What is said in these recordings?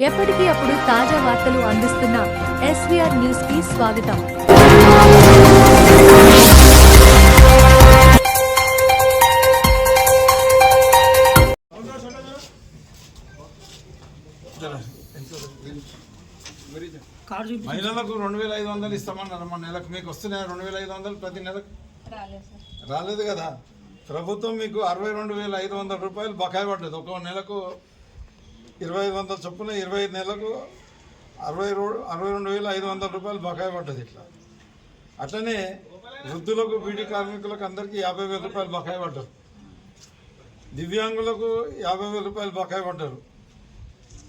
ఎప్పటికీ అప్పుడు తాజా వార్తలు అందిస్తున్న ఎస్వీఆర్ న్యూస్కి స్వాగతం మహిళలకు రెండు వేల ఐదు వందలు ఇస్తామన్నారు. మన నెలకు మీకు వస్తున్నాయి? రెండు వేల ఐదు వందలు ప్రతి నెలకు? రాలేదు కదా. ప్రభుత్వం మీకు అరవై రెండు వేల ఐదు వందల రూపాయలు బకాయి పడ్డది. ఒక నెలకు ఇరవై ఐదు వందల చొప్పున ఇరవై ఐదు నెలలకు అరవై అరవై రెండు వేల ఐదు వందల రూపాయలు బకాయి పడ్డది ఇట్లా. అట్లనే వృద్ధులకు బీడీ కార్మికులకు అందరికీ యాభై వేల రూపాయలు బకాయి పడ్డారు. దివ్యాంగులకు యాభై వేల రూపాయలు బకాయి పడ్డారు.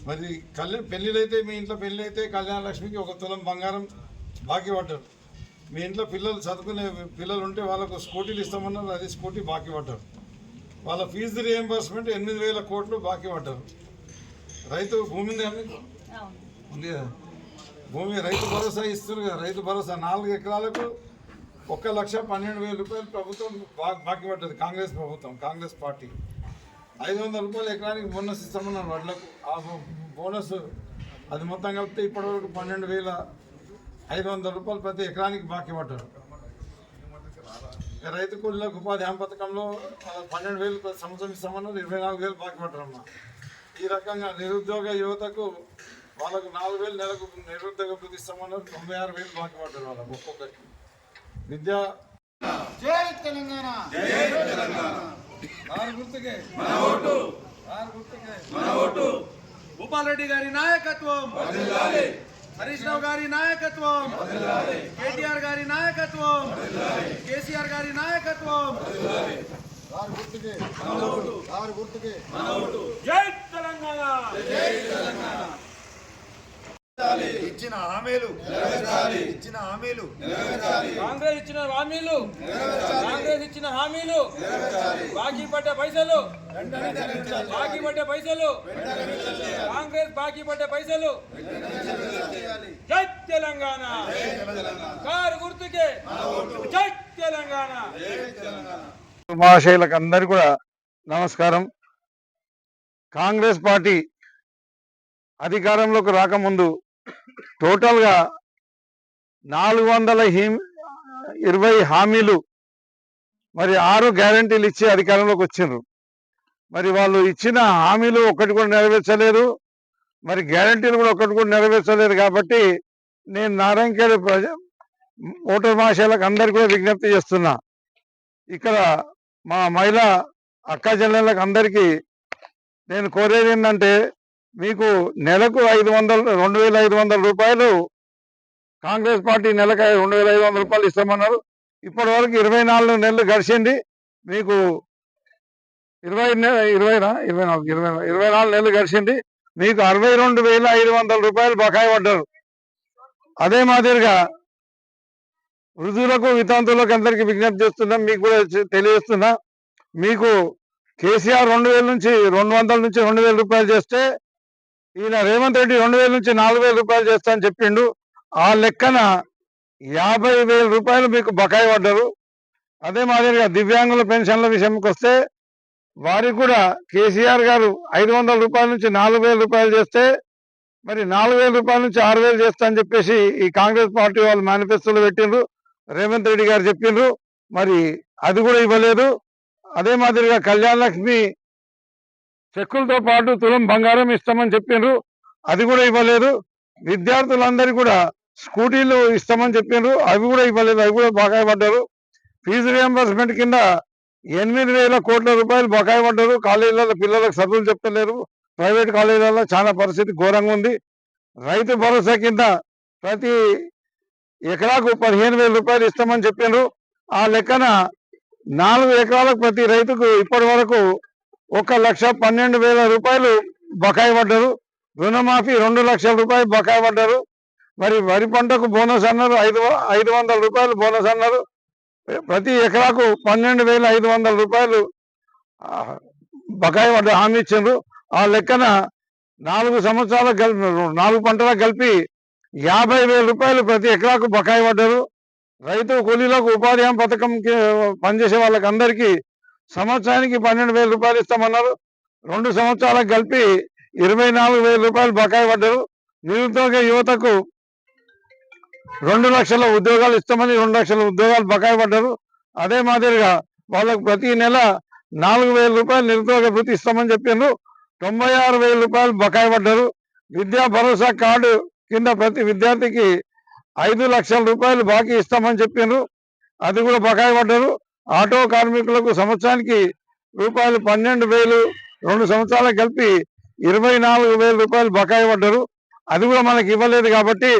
మరి కళ్యాణ్ పెళ్ళిళ్ళైతే మీ ఇంట్లో పెళ్ళి అయితే కళ్యాణ లక్ష్మికి ఒక తులం బంగారం బాకీ పడ్డారు. మీ ఇంట్లో పిల్లలు చదువుకునే పిల్లలు ఉంటే వాళ్ళకు స్కూటీలు ఇస్తామన్నారు అది స్కూటీ బాకీ పడ్డారు. వాళ్ళ ఫీజు రియంబర్స్మెంట్ ఎనిమిది వేల కోట్లు బాకీ పడ్డారు. రైతు భూమి ఉంది కదా మీకు? ఉంది కదా భూమి రైతు భరోసా ఇస్తున్నారు కదా రైతు భరోసా నాలుగు ఎకరాలకు ఒక్క లక్ష పన్నెండు వేల రూపాయలు ప్రభుత్వం బా- బాకీ పడ్డది కాంగ్రెస్ ప్రభుత్వం కాంగ్రెస్ పార్టీ. ఐదు వందల రూపాయలు ఎకరానికి బోనస్ ఇస్తామన్నారు వడ్లకు. ఆ బోనస్ అది మొత్తం కలిపితే ఇప్పటివరకు పన్నెండు వేల ఐదు వందల రూపాయలు ప్రతి ఎకరానికి బాకీ పడ్డారు. రైతు కూలీలకు ఉపాధి హామీ పథకంలో పన్నెండు వేలు సంవత్సరం ఇస్తామన్నారు ఇరవై నాలుగు వేలు బాకీ పడ్డారమ్మా. ఈ రకంగా నిరుద్యోగ యువతకు వాళ్ళకు నాలుగు వేలు నెలకు నిరుద్యోగ ఇస్తామన్నారు తొంభై ఆరు వేలు బాకీ పడ్డారు వాళ్ళకు ఒక్కొక్కరికి. విద్యా జై తెలంగాణ. ఆరు గుర్తుకే. ఆరు గుర్తుకే. భూపాల్ రెడ్డి గారి నాయకత్వం. హరీష్ రావు గారి నాయకత్వం. కేటీఆర్ గారి నాయకత్వం. కేసీఆర్ గారి నాయకత్వం. ఆరు గుర్తుకే. ఆరు గుర్తుకే. జై తెలంగాణ ఇచ్చిన హామీలు. ఇచ్చిన హామీలు. కాంగ్రెస్ ఇచ్చిన హామీలు. కాంగ్రెస్ ఇచ్చిన హామీలు. బాకీ పడ్డ పైసలు. బాకీ పడ్డ పైసలు. కాంగ్రెస్ బాకీ పడ్డ పైసలు. జై తెలంగాణ. కారు గుర్తుకే. జై తెలంగాణ. మహాశయులకు అందరు కూడా నమస్కారం. కాంగ్రెస్ పార్టీ అధికారంలోకి రాకముందు టోటల్గా నాలుగు వందల ఇరవై హామీలు మరి ఆరు గ్యారంటీలు ఇచ్చి అధికారంలోకి వచ్చిండ్రు. మరి వాళ్ళు ఇచ్చిన హామీలు ఒకటి కూడా నెరవేర్చలేదు. మరి గ్యారంటీలు కూడా ఒకటి కూడా నెరవేర్చలేదు కాబట్టి నేను నారాయణఖేడ్ ప్రజ ఓటర్ మహాశయాలకు అందరికీ కూడా విజ్ఞప్తి చేస్తున్నా. ఇక్కడ మా మహిళా అక్క చెల్లెళ్ళకి అందరికీ నేను కోరేది ఏంటంటే మీకు నెలకు ఐదు వందలు రెండు వేల ఐదు వందల రూపాయలు కాంగ్రెస్ పార్టీ నెలకు రెండు వేల ఐదు వందల రూపాయలు ఇస్తామన్నారు. ఇప్పటి వరకు ఇరవై నాలుగు నెలలు గడిచింది. మీకు ఇరవై నెల ఇరవైనా? ఇరవై నాలుగు ఇరవై ఇరవై నాలుగు నెలలు గడిచింది. మీకు అరవై రెండు వేల ఐదు వందల రూపాయలు బకాయి పడ్డారు. అదే మాదిరిగా వృద్ధులకు వితాంతులకు అందరికీ విజ్ఞప్తి చేస్తున్నాం. మీకు కూడా తెలియజేస్తున్నా. మీకు కేసీఆర్ రెండు వేల నుంచి రెండు వందల నుంచి రెండు వేల రూపాయలు చేస్తే ఈయన రేవంత్ రెడ్డి రెండు వేల నుంచి నాలుగు వేల రూపాయలు చేస్తా అని చెప్పిండు. ఆ లెక్కన యాభై వేల రూపాయలు మీకు బకాయి పడ్డారు. అదే మాదిరిగా దివ్యాంగుల పెన్షన్ల విషయంకి వస్తే వారికి కూడా కేసీఆర్ గారు ఐదు వందల రూపాయల నుంచి నాలుగు వేల రూపాయలు చేస్తే మరి నాలుగు వేల రూపాయల నుంచి ఆరు వేలు చేస్తా అని చెప్పేసి ఈ కాంగ్రెస్ పార్టీ వాళ్ళు మేనిఫెస్టోలో పెట్టిండ్రు. రేవంత్ రెడ్డి గారు చెప్పిండ్రు. మరి అది కూడా ఇవ్వలేదు. అదే మాదిరిగా కళ్యాణ లక్ష్మి చెక్కులతో పాటు తులం బంగారం ఇస్తామని చెప్పిండ్రు అది కూడా ఇవ్వలేదు. విద్యార్థులందరికీ కూడా స్కూటీలు ఇస్తామని చెప్పిండ్రు అవి కూడా ఇవ్వలేదు. అవి కూడా బకాయి పడ్డారు. ఫీజు రియంబర్స్మెంట్ కింద ఎనిమిది వేల కోట్ల రూపాయలు బకాయి పడ్డారు. కాలేజీలలో పిల్లలకు చదువులు చెప్తలేరు. ప్రైవేట్ కాలేజీలలో చాలా పరిస్థితి ఘోరంగా ఉంది. రైతు భరోసా కింద ప్రతి ఎకరాకు పదిహేను వేల రూపాయలు ఇస్తామని చెప్పిండ్రు ఆ లెక్కన నాలుగు ఎకరాలకు ప్రతి రైతుకు ఇప్పటి వరకు ఒక లక్ష పన్నెండు వేల రూపాయలు బకాయి పడ్డారు. రుణమాఫీ రెండు లక్షల రూపాయలు బకాయి పడ్డారు. మరి వరి పంటకు బోనస్ అన్నారు ఐదు ఐదు వందల రూపాయలు బోనస్ అన్నారు. ప్రతి ఎకరాకు పన్నెండు వేల ఐదు వందల రూపాయలు బకాయి పడ్డ హామీ ఇచ్చిండ్రు. ఆ లెక్కన నాలుగు సంవత్సరాలకు కలిపి నాలుగు పంటలకు కలిపి యాభై వేల రూపాయలు ప్రతి ఎకరాకు బకాయి పడ్డారు. రైతు కూలీలకు ఉపాధి హామీ పథకంకి పనిచేసే వాళ్ళకి అందరికీ సంవత్సరానికి పన్నెండు వేల రూపాయలు ఇస్తామన్నారు. రెండు సంవత్సరాలకు కలిపి ఇరవై నాలుగు వేల రూపాయలు బకాయి పడ్డారు. నిరుద్యోగ యువతకు రెండు లక్షల ఉద్యోగాలు ఇస్తామని రెండు లక్షల ఉద్యోగాలు బకాయి పడ్డారు. అదే మాదిరిగా వాళ్ళకు ప్రతి నెల నాలుగు వేల రూపాయలు నిరుద్యోగ భృతి ఇస్తామని చెప్పిండ్రు తొంభై ఆరు వేల రూపాయలు బకాయి పడ్డారు. విద్యా భరోసా కార్డు కింద ప్రతి విద్యార్థికి ఐదు లక్షల రూపాయలు బాకీ ఇస్తామని చెప్పారు అది కూడా బకాయి పడ్డారు. ఆటో కార్మికులకు సంవత్సరానికి రూపాయలు పన్నెండు వేలు రెండు సంవత్సరాలకు కలిపి ఇరవై నాలుగు వేల రూపాయలు బకాయి పడ్డారు. అది కూడా మనకి ఇవ్వలేదు కాబట్టి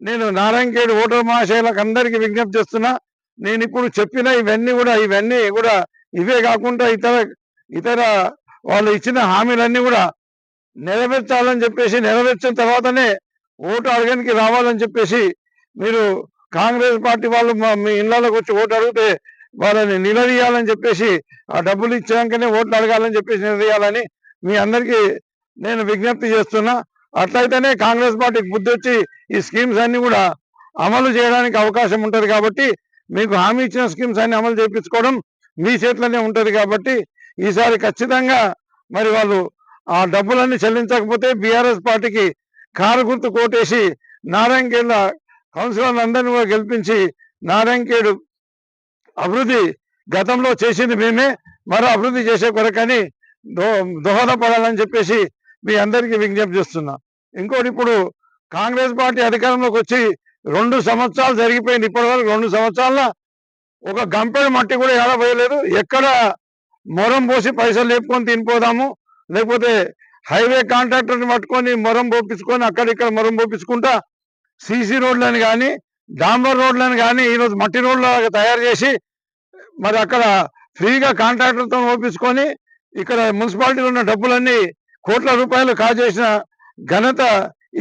నేను నారాయణఖేడ్ ఓటర్ మహాశయులకు అందరికీ విజ్ఞప్తి చేస్తున్నా. నేను ఇప్పుడు చెప్పిన ఇవన్నీ కూడా ఇవన్నీ కూడా ఇవే కాకుండా ఇతర ఇతర వాళ్ళు ఇచ్చిన హామీలన్నీ కూడా నెరవేర్చాలని చెప్పేసి నెరవేర్చిన తర్వాతనే ఓటు అడగడానికి రావాలని చెప్పేసి మీరు కాంగ్రెస్ పార్టీ వాళ్ళు మీ ఇళ్ళలోకి వచ్చి ఓటు అడిగితే వాళ్ళని నిలదీయాలని చెప్పేసి ఆ డబ్బులు ఇచ్చాకనే ఓట్లు అడగాలని చెప్పేసి నిలదీయాలని మీ అందరికీ నేను విజ్ఞప్తి చేస్తున్నా. అట్లయితేనే కాంగ్రెస్ పార్టీకి బుద్ధి వచ్చి ఈ స్కీమ్స్ అన్ని కూడా అమలు చేయడానికి అవకాశం ఉంటుంది కాబట్టి మీకు హామీ ఇచ్చిన స్కీమ్స్ అన్ని అమలు చేయించుకోవడం మీ చేతిలోనే ఉంటుంది కాబట్టి ఈసారి ఖచ్చితంగా మరి వాళ్ళు ఆ డబ్బులన్నీ చెల్లించకపోతే బీఆర్ఎస్ పార్టీకి కారు గుర్తు కోటేసి నారాయణఖేడ్ల కౌన్సిలర్లు అందరినీ కూడా గెలిపించి నారాయణకేడు అభివృద్ధి గతంలో చేసింది మేమే మరో అభివృద్ధి చేసే కొరకని దో దోహదపడాలని చెప్పేసి మీ అందరికీ విజ్ఞప్తి చేస్తున్నా. ఇంకోటి ఇప్పుడు కాంగ్రెస్ పార్టీ అధికారంలోకి వచ్చి రెండు సంవత్సరాలు జరిగిపోయింది ఇప్పటివరకు రెండు సంవత్సరాల ఒక గంపెడు మట్టి కూడా ఏడబోయలేదు ఎక్కడ మొరం పోసి పైసలు లేపుకొని తినిపోదాము లేకపోతే హైవే కాంట్రాక్టర్ని పట్టుకొని మొరం పోపించుకొని అక్కడిక్కడ మొరం పోపించుకుంటా సీసీ రోడ్లను కానీ డాంబర్ రోడ్లను కానీ ఈరోజు మట్టి రోడ్లు తయారు చేసి మరి అక్కడ ఫ్రీగా కాంట్రాక్టర్తో ఓపించుకొని ఇక్కడ మున్సిపాలిటీలో ఉన్న డబ్బులన్నీ కోట్ల రూపాయలు కాజేసిన ఘనత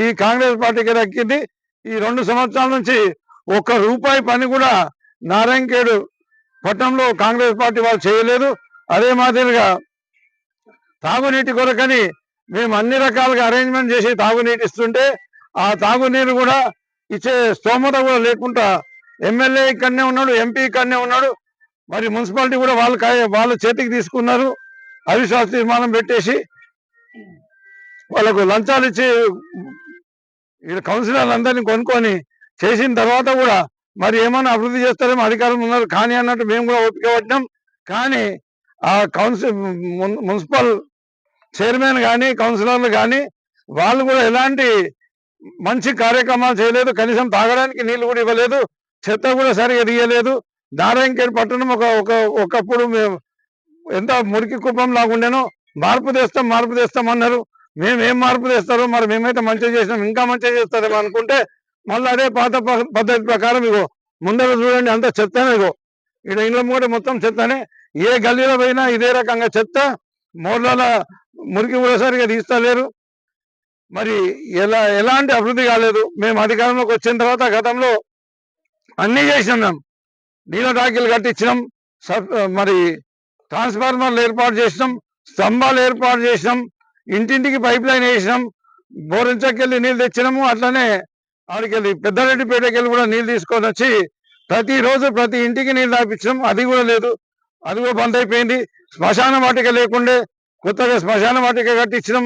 ఈ కాంగ్రెస్ పార్టీకి దక్కింది ఈ రెండు సంవత్సరాల నుంచి ఒక్క రూపాయి పని కూడా నారాయణఖేడు పట్టణంలో కాంగ్రెస్ పార్టీ వాళ్ళు చేయలేదు. అదే మాదిరిగా తాగునీటి కొరకని మేము అన్ని రకాలుగా అరేంజ్మెంట్ చేసి తాగునీటి ఇస్తుంటే ఆ తాగునీరు కూడా ఇచ్చే స్తోమత కూడా లేకుండా ఎమ్మెల్యే ఇక్కడనే ఉన్నాడు ఎంపీ ఇక్కడనే ఉన్నాడు. మరి మున్సిపాలిటీ కూడా వాళ్ళు వాళ్ళ చేతికి తీసుకున్నారు అవిశ్వాస తీర్మానం పెట్టేసి వాళ్ళకు లంచాలు ఇచ్చి కౌన్సిలర్లు అందరినీ కొనుక్కొని చేసిన తర్వాత కూడా మరి ఏమైనా అభివృద్ధి చేస్తారేమో అధికారం ఉన్నారు. కానీ అన్నట్టు మేము కూడా ఓపిక పట్టినాం. కానీ ఆ కౌన్సిల్ మున్- మున్సిపల్ చైర్మన్ కానీ కౌన్సిలర్లు కానీ వాళ్ళు కూడా ఎలాంటి మంచి కార్యక్రమాలు చేయలేదు కనీసం తాగడానికి నీళ్ళు కూడా ఇవ్వలేదు చెత్త కూడా సరిగా తీయలేదు. నారాయణఖేడ్ పట్టణం ఒక ఒక ఒకప్పుడు మేము ఎంత మురికి కుప్పం లాగుండేనో మార్పు తెస్తాం మార్పు తెస్తాం అన్నారు. మేము ఏం మార్పు తెస్తారో మరి మేమైతే మంచిగా చేసినాం ఇంకా మంచిగా చేస్తారేమో అనుకుంటే మళ్ళీ అదే పాత ప- పద్ధతి ప్రకారం ఇగో ముందర చూడండి అంత చెత్తనే ఇగో. ఇక్కడ ఇంట్లో కూడా మొత్తం చెత్తనే. ఏ గల్లీలో పోయినా ఇదే రకంగా చెత్త మోర్ల మురికి కూడా సరిగా తీస్తలేరు. మరి ఎలా ఎలాంటి అభివృద్ధి కాలేదు. మేము అధికారంలోకి వచ్చిన తర్వాత గతంలో అన్నీ చేసినాం నీళ్ళ ట్యాంకులు కట్టించినాం సబ్- మరి ట్రాన్స్ఫార్మర్లు ఏర్పాటు చేసినాం స్తంభాలు ఏర్పాటు చేసినాం ఇంటింటికి పైప్ లైన్ వేసినాం బోరించకెళ్ళి నీళ్ళు తెచ్చినాము అట్లనే ఆడికెళ్ళి పెద్దరెడ్డిపేటకెళ్ళి కూడా నీళ్ళు తీసుకొని వచ్చి ప్రతిరోజు ప్రతి ఇంటికి నీళ్ళు తాపించడం అది కూడా లేదు. అది కూడా బంద్ అయిపోయింది. శ్మశాన వాటిక లేకుండే కొత్తగా శ్మశాన వాటిక కట్టించినాం.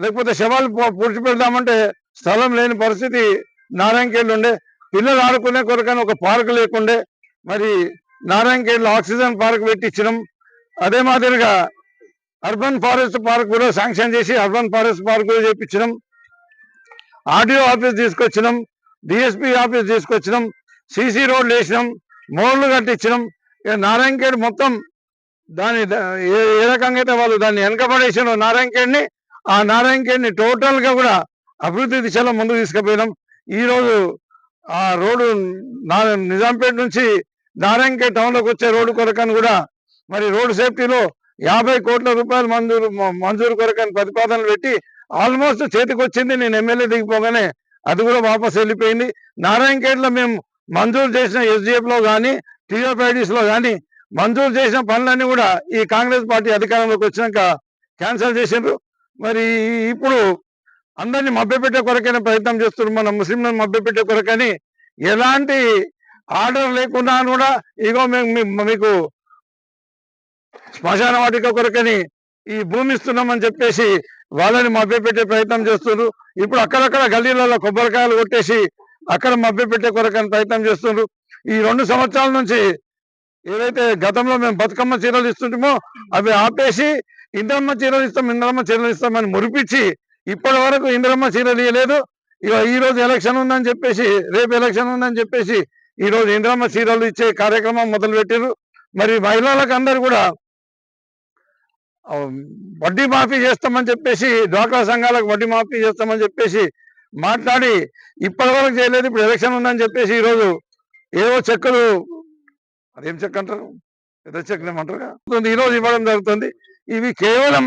లేకపోతే శవాలు పూ- పూడ్చి పెడదామంటే స్థలం లేని పరిస్థితి నారాయణకేళ్ళు ఉండే పిల్లలు ఆడుకునే కొరకని ఒక పార్క్ లేకుండే. మరి నారాయణకేళ్ళు ఆక్సిజన్ పార్క్ పెట్టించడం అదే మాదిరిగా అర్బన్ ఫారెస్ట్ పార్క్ కూడా శాంక్షన్ చేసి అర్బన్ ఫారెస్ట్ పార్క్ కూడా చేపించడం ఆర్డీఓ ఆఫీస్ తీసుకొచ్చినాం. డిఎస్పీ ఆఫీస్ తీసుకొచ్చినాం. సీసీ రోడ్లు వేసినాం. మోర్లు కట్టించినాం ఇక నారాయణఖేడ్ మొత్తం దాని ఏ ఏ రకంగా అయితే వాళ్ళు దాన్ని వెనకబడేసిన నారాయణఖేడ్ని ఆ నారాయణఖేడ్ని టోటల్గా కూడా అభివృద్ధి దిశలో ముందుకు తీసుకుపోయినాం. ఈ రోజు ఆ రోడ్డు నా- నిజాంపేట నుంచి నారాయణఖేడ్ టౌన్లోకి వచ్చే రోడ్డు కొరకని కూడా మరి రోడ్డు సేఫ్టీలో యాభై కోట్ల రూపాయలు మంజూరు మంజూరు కొరకని ప్రతిపాదనలు పెట్టి ఆల్మోస్ట్ చేతికొచ్చింది నేను ఎమ్మెల్యే దిగిపోగానే అది కూడా వాపస్ వెళ్ళిపోయింది. నారాయణఖేడ్లో మేము మంజూరు చేసిన ఎస్డిఎఫ్లో కానీ టీఓపైడీస్లో కానీ మంజూరు చేసిన పనులన్నీ కూడా ఈ కాంగ్రెస్ పార్టీ అధికారంలోకి వచ్చినాక క్యాన్సిల్ చేసిండ్రు. మరి ఇప్పుడు అందరినీ మభ్యపెట్టే కొరకైనా ప్రయత్నం చేస్తున్నారు. మన ముస్లింలను మభ్యపెట్టే కొరకని ఎలాంటి ఆర్డర్ లేకుండా కూడా ఇగో మేము మీకు శ్మశాన వాటిక కొరకని ఈ భూమి ఇస్తున్నామని చెప్పేసి వాళ్ళని మభ్యపెట్టే ప్రయత్నం చేస్తున్నారు. ఇప్పుడు అక్కడక్కడ గల్లీలలో కొబ్బరికాయలు కొట్టేసి అక్కడ మభ్యపెట్టే కొరకని ప్రయత్నం చేస్తున్నారు. ఈ రెండు సంవత్సరాల నుంచి ఏదైతే గతంలో మేము బతుకమ్మ చీరలు ఇస్తుంటామో అవి ఆపేసి ఇంద్రమ్మ చీరలు ఇస్తాం ఇంద్రమ్మ చీరలు ఇస్తామని మురిపించి ఇప్పటి వరకు ఇంద్రమ్మ చీరలు ఇవ్వలేదు ఇక ఈ రోజు ఎలక్షన్ ఉందని చెప్పేసి రేపు ఎలక్షన్ ఉందని చెప్పేసి ఈ రోజు ఇంద్రమ్మ చీరలు ఇచ్చే కార్యక్రమం మొదలు పెట్టారు మరి మహిళలకు అందరు కూడా వడ్డీ మాఫీ చేస్తామని చెప్పేసి డ్వాక్రా సంఘాలకు వడ్డీ మాఫీ చేస్తామని చెప్పేసి మాట్లాడి ఇప్పటి వరకు చేయలేదు ఇప్పుడు ఎలక్షన్ ఉందని చెప్పేసి ఈ రోజు ఏవో చెక్కులు అదేం చెక్ అంటారు? పెద్ద చెక్ ఏమంటారు ఈ రోజు ఇవ్వడం జరుగుతుంది. ఇవి కేవలం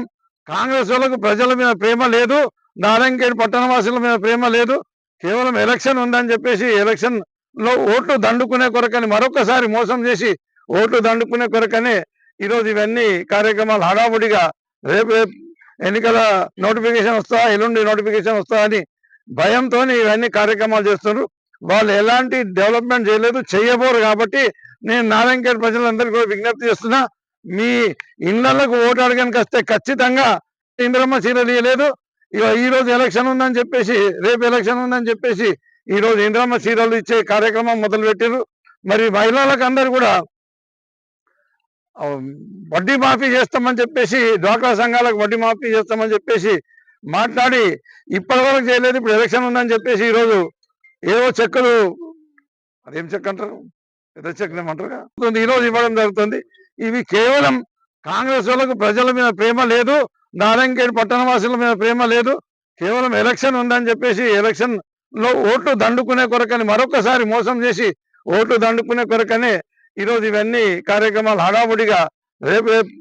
కాంగ్రెస్ వాళ్ళకు ప్రజల మీద ప్రేమ లేదు నారాయణఖేడ్ పట్టణ వాసుల మీద ప్రేమ లేదు కేవలం ఎలక్షన్ ఉందని చెప్పేసి ఎలక్షన్లో ఓట్లు దండుకునే కొరకని మరొకసారి మోసం చేసి ఓట్లు దండుకునే కొరకని ఈరోజు ఇవన్నీ కార్యక్రమాలు హడావుడిగా రేపు రేపు ఎన్నికల నోటిఫికేషన్ వస్తా ఎల్లుండి నోటిఫికేషన్ వస్తా అని భయంతో ఇవన్నీ కార్యక్రమాలు చేస్తున్నారు. వాళ్ళు ఎలాంటి డెవలప్మెంట్ చేయలేదు చేయబోరు కాబట్టి నేను నారాయణఖేడ్ ప్రజలందరికీ కూడా విజ్ఞప్తి చేస్తున్నా. మీ ఇళ్ళకు ఓటు అడగడానికి వస్తే ఖచ్చితంగా ఇంద్రమ్మ చీరలు ఇవ్వలేదు ఇక ఈ రోజు ఎలక్షన్ ఉందని చెప్పేసి రేపు ఎలక్షన్ ఉందని చెప్పేసి ఈ రోజు ఇంద్రమ్మ చీరలు ఇచ్చే కార్యక్రమం మొదలుపెట్టారు మరి మహిళలకు అందరు కూడా వడ్డీ మాఫీ చేస్తామని చెప్పేసి డ్వాక్రా సంఘాలకు వడ్డీ మాఫీ చేస్తామని చెప్పేసి మాట్లాడి ఇప్పటి వరకు చేయలేదు ఇప్పుడు ఎలక్షన్ ఉందని చెప్పేసి ఈ రోజు ఏవో చెక్కులు అదేం చెక్ అంటారు? పెద్ద చెక్ ఏమంటారు ఈ రోజు ఇవ్వడం జరుగుతుంది. ఇవి కేవలం కాంగ్రెస్ వాళ్ళకు ప్రజల మీద ప్రేమ లేదు నారాయణఖేడ్ పట్టణ వాసుల మీద ప్రేమ లేదు కేవలం ఎలక్షన్ ఉందని చెప్పేసి ఎలక్షన్లో ఓట్లు దండుకునే కొరకని మరొకసారి మోసం చేసి ఓట్లు దండుకునే కొరకని ఈరోజు ఇవన్నీ కార్యక్రమాలు హడావుడిగా రేపు రేపు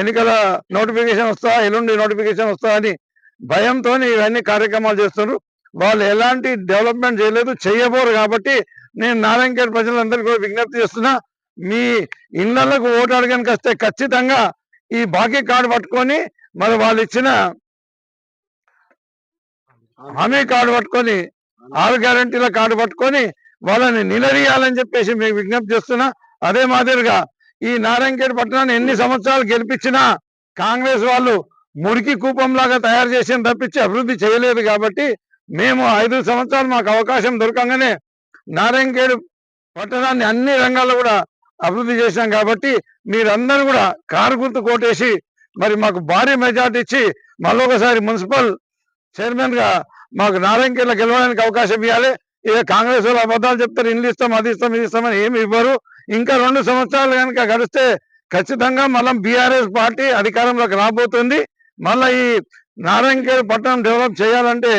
ఎన్నికల నోటిఫికేషన్ వస్తా ఎల్లుండి నోటిఫికేషన్ వస్తా అని భయంతో ఇవన్నీ కార్యక్రమాలు చేస్తున్నారు. వాళ్ళు ఎలాంటి డెవలప్మెంట్ చేయలేదు చేయబోరు కాబట్టి నేను నారాయణఖేడ్ ప్రజలందరికీ కూడా విజ్ఞప్తి చేస్తున్నా. మీ ఇళ్ళకు ఓటు అడగడానికి వస్తే ఖచ్చితంగా ఈ బాకీ కార్డు పట్టుకొని మరి వాళ్ళు ఇచ్చిన హామీ కార్డు పట్టుకొని ఆరు గ్యారంటీల కార్డు పట్టుకొని వాళ్ళని నిలదీయాలని చెప్పేసి మీకు విజ్ఞప్తి చేస్తున్నా. అదే మాదిరిగా ఈ నారాయణఖేడ్ పట్టణాన్ని ఎన్ని సంవత్సరాలు గెలిపించినా కాంగ్రెస్ వాళ్ళు మురికి కూపంలాగా తయారు చేసిన తప్పించి అభివృద్ధి చేయలేదు కాబట్టి మేము ఐదు సంవత్సరాలు మాకు అవకాశం దొరకంగానే నారాయణఖేడ్ పట్టణాన్ని అన్ని రంగాల్లో కూడా అభివృద్ధి చేశాం కాబట్టి మీరందరూ కూడా కారు గుర్తు కోటేసి మరి మాకు భారీ మెజార్టీ ఇచ్చి మళ్ళొకసారి మున్సిపల్ చైర్మన్గా మాకు నారాయణఖేడ్లో గెలవడానికి అవకాశం ఇవ్వాలి. ఇక కాంగ్రెస్ వాళ్ళు అబద్ధాలు చెప్తారు ఇల్లు ఇస్తాం అది ఇస్తాం ఇది ఇస్తామని ఏమి ఇవ్వరు. ఇంకా రెండు సంవత్సరాలు కనుక గడిస్తే ఖచ్చితంగా మళ్ళీ బీఆర్ఎస్ పార్టీ అధికారంలోకి రాబోతుంది. మళ్ళీ ఈ నారాయణఖేడ్ పట్టణం డెవలప్ చేయాలంటే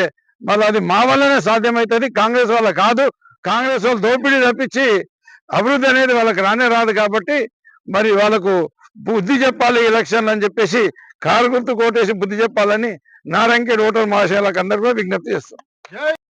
మళ్ళీ అది మా వల్లనే సాధ్యమవుతుంది. కాంగ్రెస్ వాళ్ళ కాదు. కాంగ్రెస్ వాళ్ళు దోపిడీ తప్పించి అభివృద్ధి అనేది వాళ్ళకి రానే రాదు కాబట్టి మరి వాళ్ళకు బుద్ధి చెప్పాలి ఎలక్షన్లు అని చెప్పేసి కారు గుర్తు కోటేసి బుద్ధి చెప్పాలని నారాయణఖేడ్ ఓటర్ మహాశయాలకు అందరూ కూడా విజ్ఞప్తి చేస్తాం.